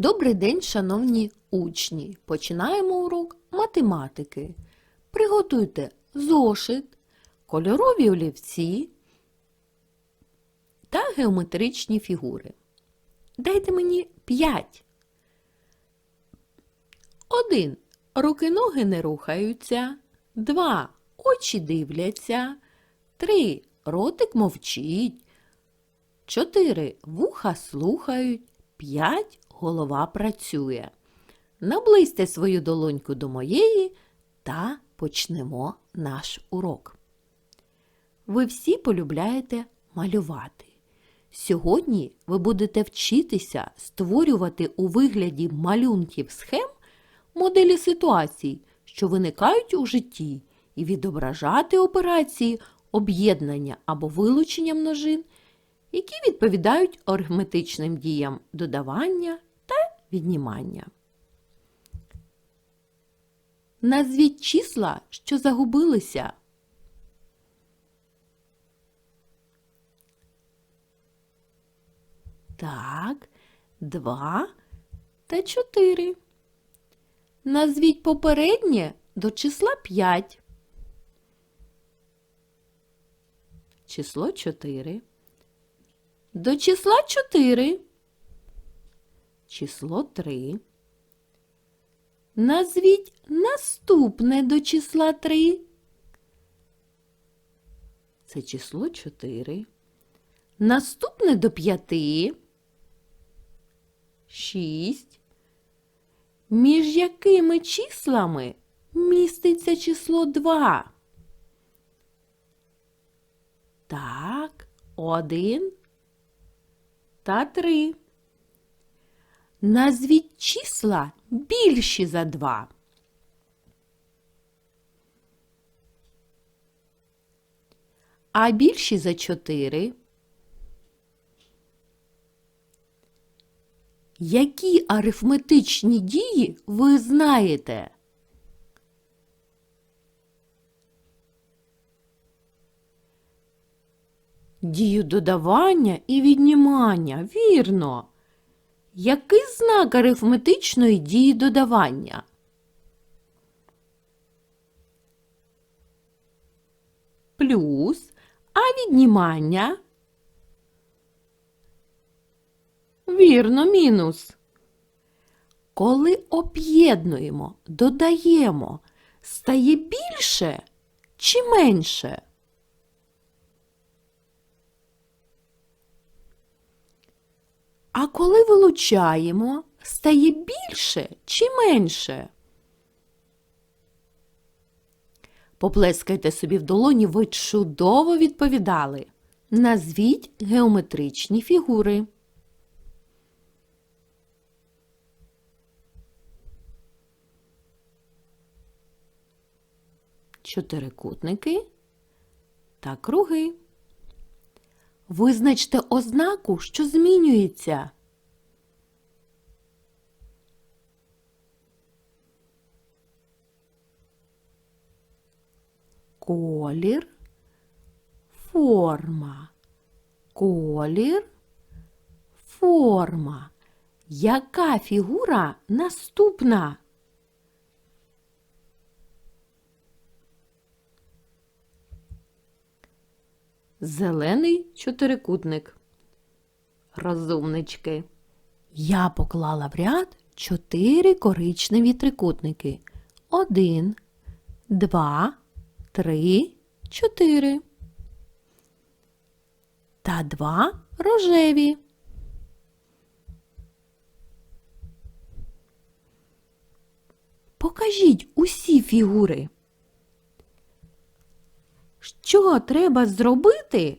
Добрий день, шановні учні! Починаємо урок математики. Приготуйте зошит, кольорові олівці та геометричні фігури. Дайте мені п'ять. Один. Руки-ноги не рухаються. Два. Очі дивляться. Три. Ротик мовчить. Чотири. Вуха слухають. П'ять. Голова працює. Наблизьте свою долоньку до моєї та почнемо наш урок. Ви всі полюбляєте малювати. Сьогодні ви будете вчитися створювати у вигляді малюнків схем моделі ситуацій, що виникають у житті, і відображати операції об'єднання або вилучення множин, які відповідають арифметичним діям додавання віднімання. Назвіть числа, що загубилися. Так, два та чотири. Назвіть попереднє до числа 5. Число 4. До числа 4. Число 3. Назвіть наступне до числа 3. Це число 4. Наступне до 5. 6. Між якими числами міститься число 2? Так, 1 та 3. Назвіть числа більші за 2. А більші за 4. Які арифметичні дії ви знаєте? Дію додавання і віднімання, вірно. Який знак арифметичної дії додавання? Плюс, а віднімання? Вірно, мінус. Коли об'єднуємо, додаємо, стає більше чи менше? А коли вилучаємо, стає більше чи менше? Поплескайте собі в долоні, ви чудово відповідали. Назвіть геометричні фігури. Чотирикутники та круги. Визначте ознаку, що змінюється. Колір, форма, колір, форма. Яка фігура наступна? Зелений чотирикутник. Розумнички. Я поклала в ряд чотири коричневі трикутники. Один, два, три, чотири. Та два рожеві. Покажіть усі фігури. Що треба зробити,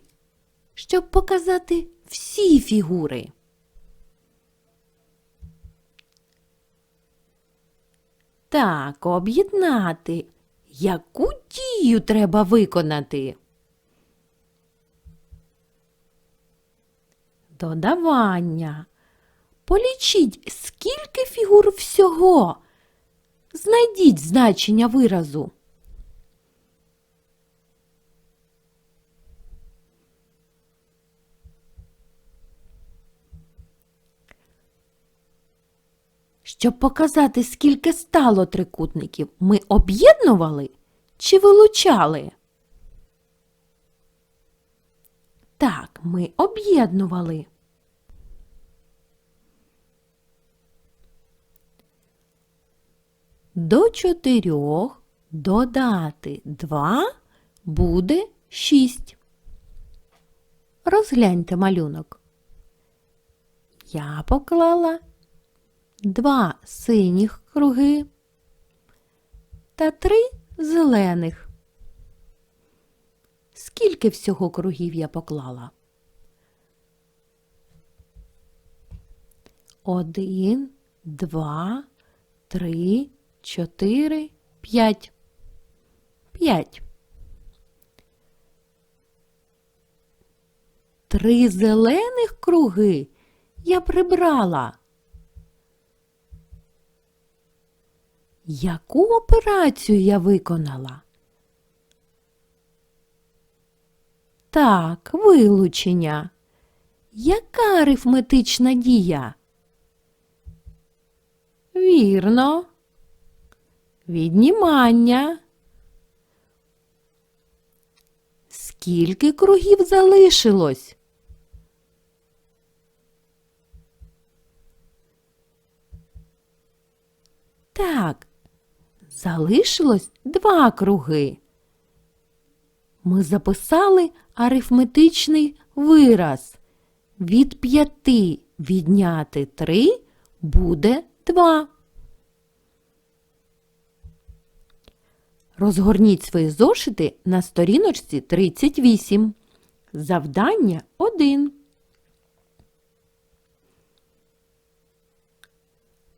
щоб показати всі фігури? Так, об'єднати. Яку дію треба виконати? Додавання. Полічіть, скільки фігур всього. Знайдіть значення виразу. Щоб показати, скільки стало трикутників, ми об'єднували чи вилучали? Так, ми об'єднували. До чотирьох додати два буде шість. Розгляньте малюнок. Я поклала два синіх круги та три зелених. Скільки всього кругів я поклала? Один, два, три, чотири, п'ять. П'ять. Три зелених круги я прибрала. Яку операцію я виконала? Так, вилучення. Яка арифметична дія? Вірно. Віднімання. Скільки кругів залишилось? Так, залишилось два круги. Ми записали арифметичний вираз. Від п'яти відняти три буде два. Розгорніть свої зошити на сторіночці 38. Завдання 1.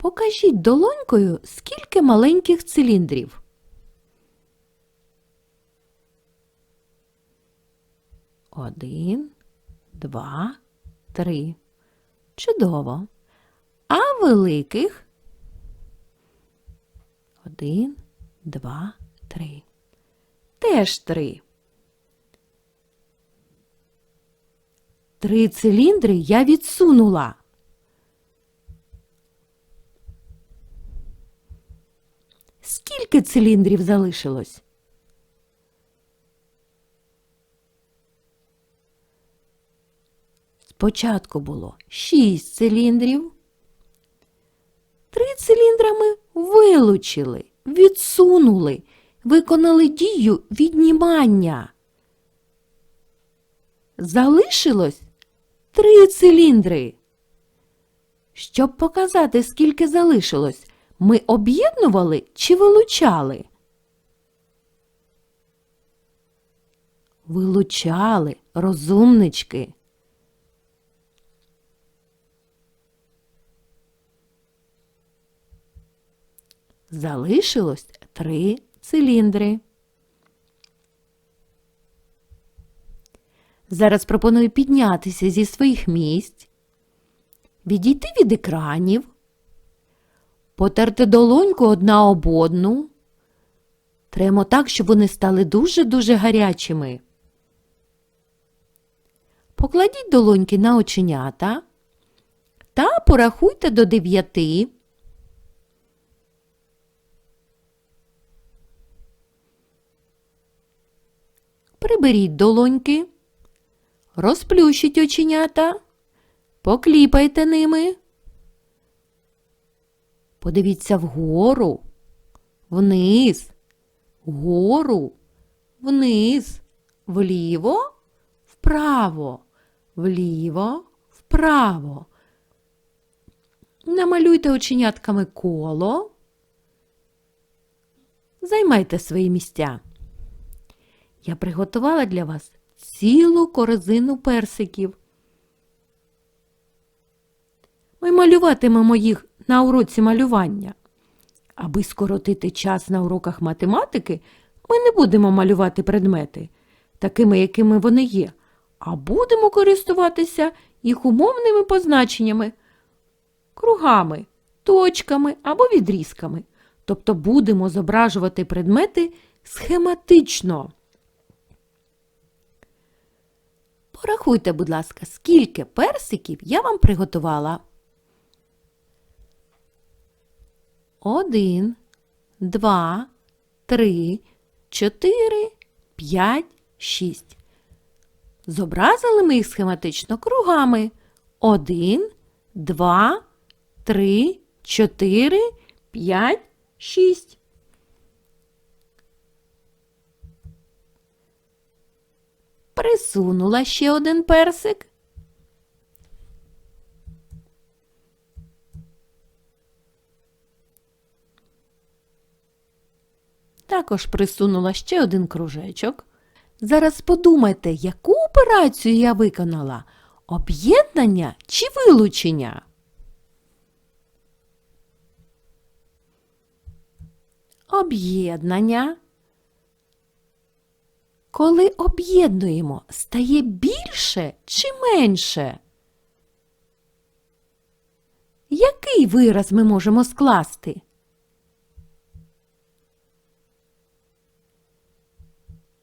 Покажіть долонькою, скільки маленьких циліндрів. Один, два, три. Чудово. А великих? Один, два, три. Теж три. Три циліндри я відсунула. Скільки циліндрів залишилось? Спочатку було шість циліндрів. Три циліндра ми вилучили, відсунули, виконали дію віднімання. Залишилось три циліндри. Щоб показати, скільки залишилось, ми об'єднували чи вилучали? Вилучали, розумнички. Залишилось три циліндри. Зараз пропоную піднятися зі своїх місць, відійти від екранів, потерти долоньку одна об одну. Тремо так, щоб вони стали дуже-дуже гарячими. Покладіть долоньки на оченята та порахуйте до дев'яти. Приберіть долоньки, розплющіть оченята, покліпайте ними. Подивіться вгору, вниз, вгору, вниз, вліво, вправо, вліво, вправо. Намалюйте оченятками коло. Займайте свої місця. Я приготувала для вас цілу корзину персиків. Ми малюватимемо їх на уроці малювання. Аби скоротити час на уроках математики, ми не будемо малювати предмети, такими, якими вони є, а будемо користуватися їх умовними позначеннями, кругами, точками або відрізками. Тобто будемо зображувати предмети схематично. Порахуйте, будь ласка, скільки персиків я вам приготувала. Один, два, три, чотири, п'ять, шість. Зобразили ми їх схематично кругами. Один, два, три, чотири, п'ять, шість. Присунула ще один персик. Також присунула ще один кружечок. Зараз подумайте, яку операцію я виконала? Об'єднання чи вилучення? Об'єднання. Коли об'єднуємо, стає більше чи менше? Який вираз ми можемо скласти?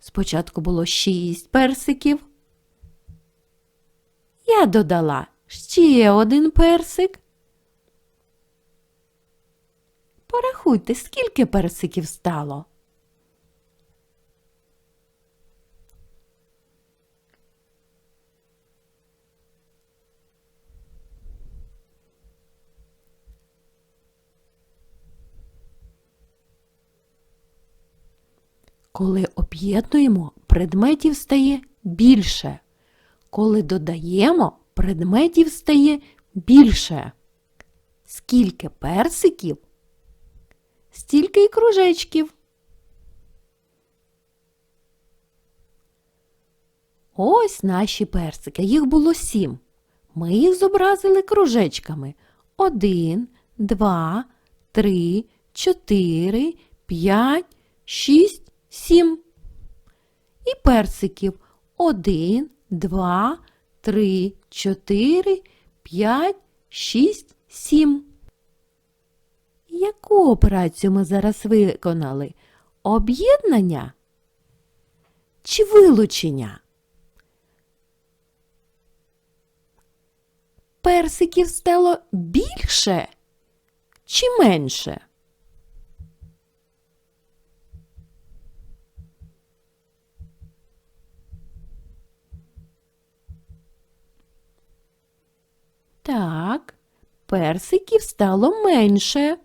Спочатку було шість персиків. Я додала ще один персик. Порахуйте, скільки персиків стало. Коли об'єднуємо, предметів стає більше. Коли додаємо, предметів стає більше. Скільки персиків, стільки й кружечків. Ось наші персики. Їх було сім. Ми їх зобразили кружечками. Один, два, три, чотири, п'ять, шість, сім. І персиків. Один, два, три, чотири, п'ять, шість, сім. Яку операцію ми зараз виконали? Об'єднання чи вилучення? Персиків стало більше чи менше? Так, персиків стало менше.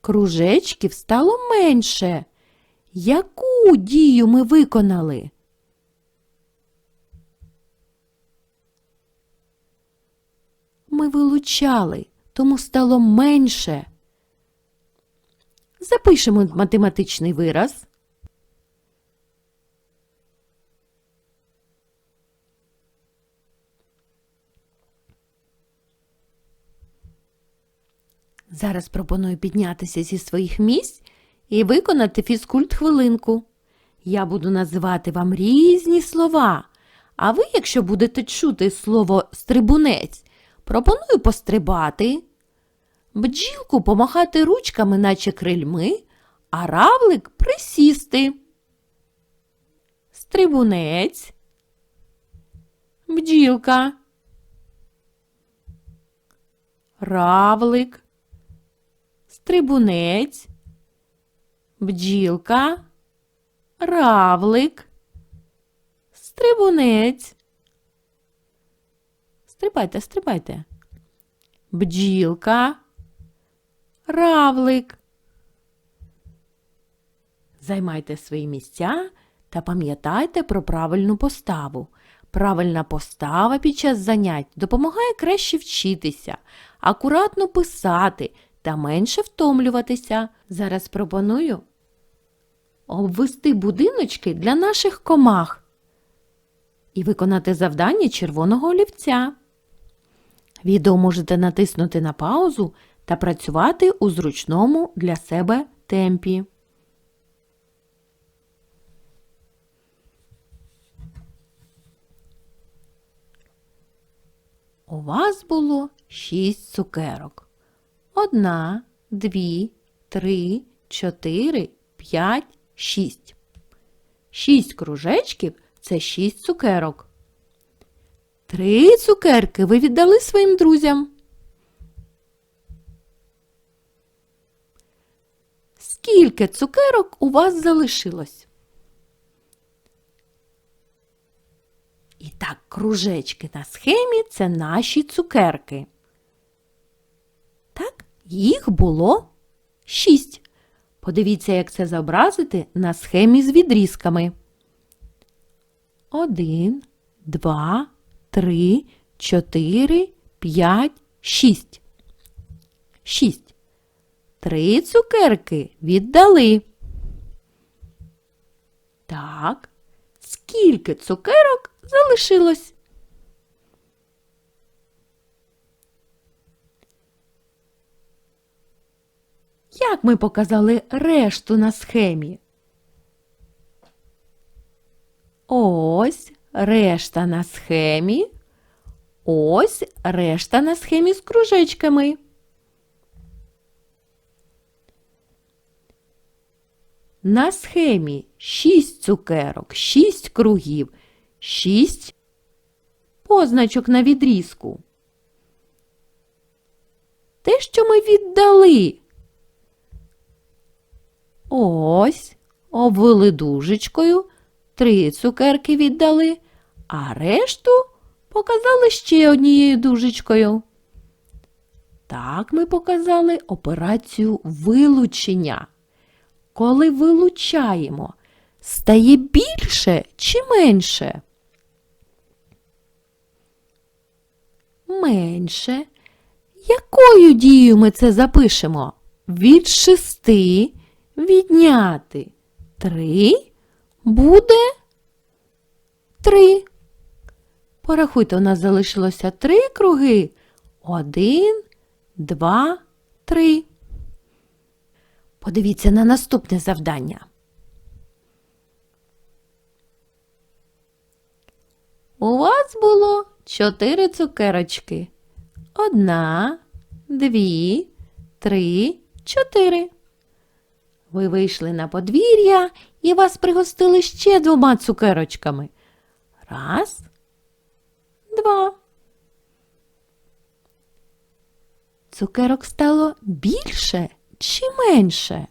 Кружечків стало менше. Яку дію ми виконали? Ми вилучали, тому стало менше. Запишемо математичний вираз. Зараз пропоную піднятися зі своїх місць і виконати фізкульт хвилинку. Я буду називати вам різні слова, а ви, якщо будете чути слово стрибунець, пропоную пострибати, бджілку помахати ручками, наче крильми, а равлик присісти. Стрибунець, бджілка, равлик стрибунець, бджілка, равлик, стрибунець. Стрибайте, стрибайте. Бджілка, равлик. Займайте свої місця та пам'ятайте про правильну поставу. Правильна постава під час занять допомагає краще вчитися, акуратно писати та менше втомлюватися. Зараз пропоную обвести будиночки для наших комах і виконати завдання червоного олівця. Відео можете натиснути на паузу та працювати у зручному для себе темпі. У вас було шість цукерок. Одна, дві, три, чотири, п'ять, шість. Шість кружечків це шість цукерок. Три цукерки ви віддали своїм друзям. скільки цукерок у вас залишилось? І так, кружечки на схемі це наші цукерки. Їх було шість. Подивіться, як це зобразити на схемі з відрізками. Один, два, три, чотири, п'ять, шість. Шість. Три цукерки віддали. Так. Скільки цукерок залишилось? Як ми показали решту на схемі? Ось решта на схемі. Ось решта на схемі з кружечками. На схемі 6 цукерок, 6 кругів, 6 позначок на відрізку. Те, що ми віддали. Ось, обвели дужечкою, три цукерки віддали, а решту показали ще однією дужечкою. Так ми показали операцію вилучення. Коли вилучаємо, стає більше чи менше? Менше. Якою дією ми це запишемо? Від шести відняти три буде три. Порахуйте, у нас залишилося три круги. Один, два, три. Подивіться на наступне завдання. У вас було чотири цукерочки. Одна, дві, три, чотири. Ви вийшли на подвір'я і вас пригостили ще двома цукерочками. Раз, два. Цукерок стало більше чи менше?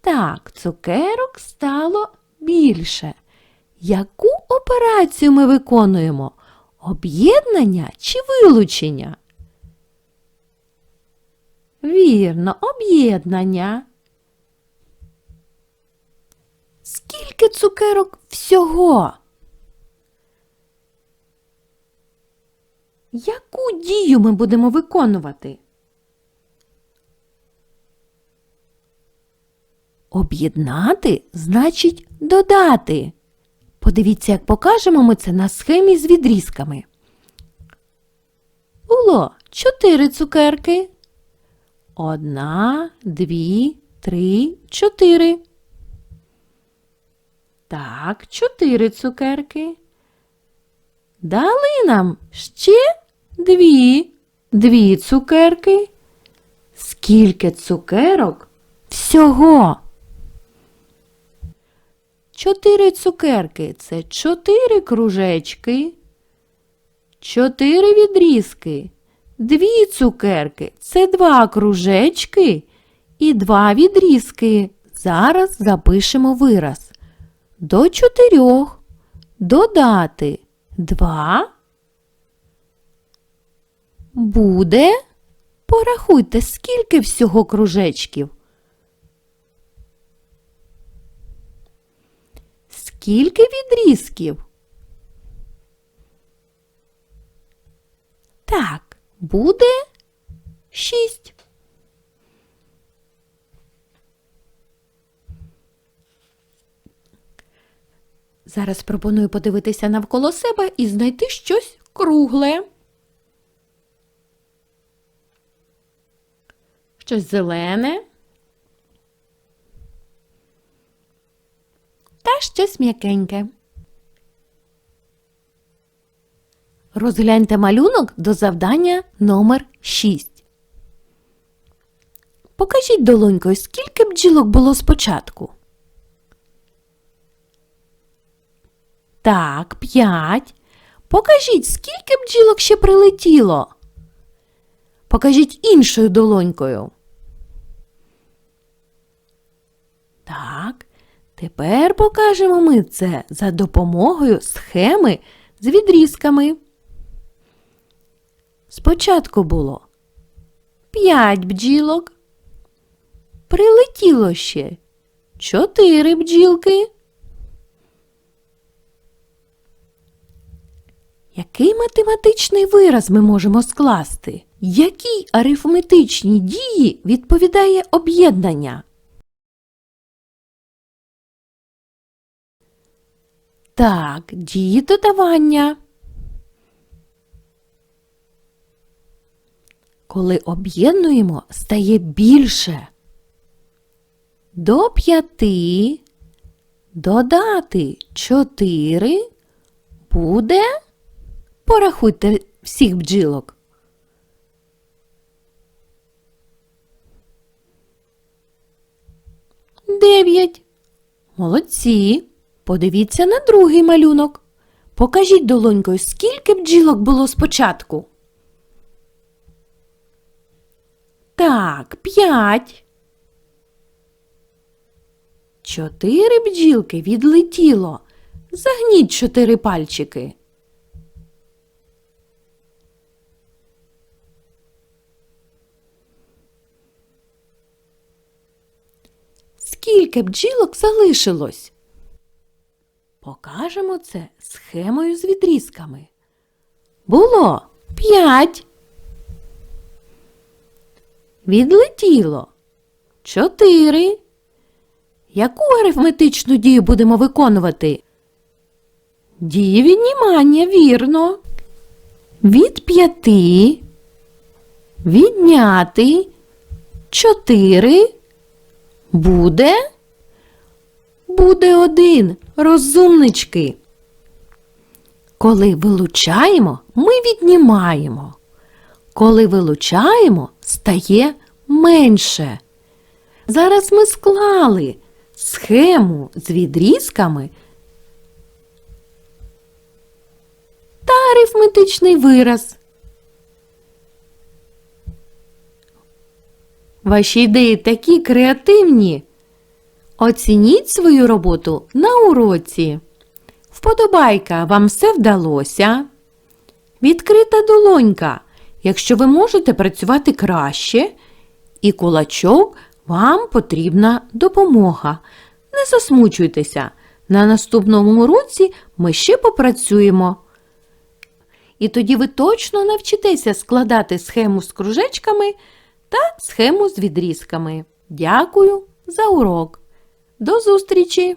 Так, цукерок стало більше. Яку операцію ми виконуємо? Об'єднання чи вилучення? Вірно, об'єднання. Скільки цукерок всього? Яку дію ми будемо виконувати? Об'єднати значить додати. Подивіться, як покажемо ми це на схемі з відрізками. Було чотири цукерки. Одна, дві, три, чотири. Так, чотири цукерки. Дали нам ще дві, дві цукерки. Скільки цукерок всього? Чотири цукерки це чотири кружечки, чотири відрізки, дві цукерки це два кружечки і два відрізки. Зараз запишемо вираз. До чотирьох додати два буде. Порахуйте, скільки всього кружечків. Скільки відрізків? Так, буде шість. Зараз пропоную подивитися навколо себе і знайти щось кругле. Щось зелене. Та щось м'якеньке. Розгляньте малюнок до завдання номер 6. Покажіть долонькою, скільки бджілок було спочатку. Так, п'ять. Покажіть, скільки бджілок ще прилетіло. Покажіть іншою долонькою. Так, тепер покажемо ми це за допомогою схеми з відрізками. Спочатку було 5 бджілок. Прилетіло ще 4 бджілки. Який математичний вираз ми можемо скласти? Якій арифметичній дії відповідає об'єднання? Так, дії додавання. Коли об'єднуємо, стає більше. До п'яти додати чотири буде. Порахуйте всіх бджілок. Дев'ять. Молодці. Подивіться на другий малюнок. Покажіть долонькою, скільки бджілок було спочатку. Так, п'ять. Чотири бджілки відлетіло. Загніть чотири пальчики. Скільки бджілок залишилось? Покажемо це схемою з відрізками. Було п'ять. Відлетіло чотири. Яку арифметичну дію будемо виконувати? Дію віднімання, вірно. Від п'яти відняти чотири буде. Буде один, розумнички. Коли вилучаємо, ми віднімаємо. Коли вилучаємо, стає менше. Зараз ми склали схему з відрізками та арифметичний вираз. Ваші ідеї такі креативні. Оцініть свою роботу на уроці. Вподобайка, вам все вдалося. Відкрита долонька, якщо ви можете працювати краще. І кулачок вам потрібна допомога. Не засмучуйтеся. На наступному уроці ми ще попрацюємо. І тоді ви точно навчитеся складати схему з кружечками та схему з відрізками. Дякую за урок! До зустрічі!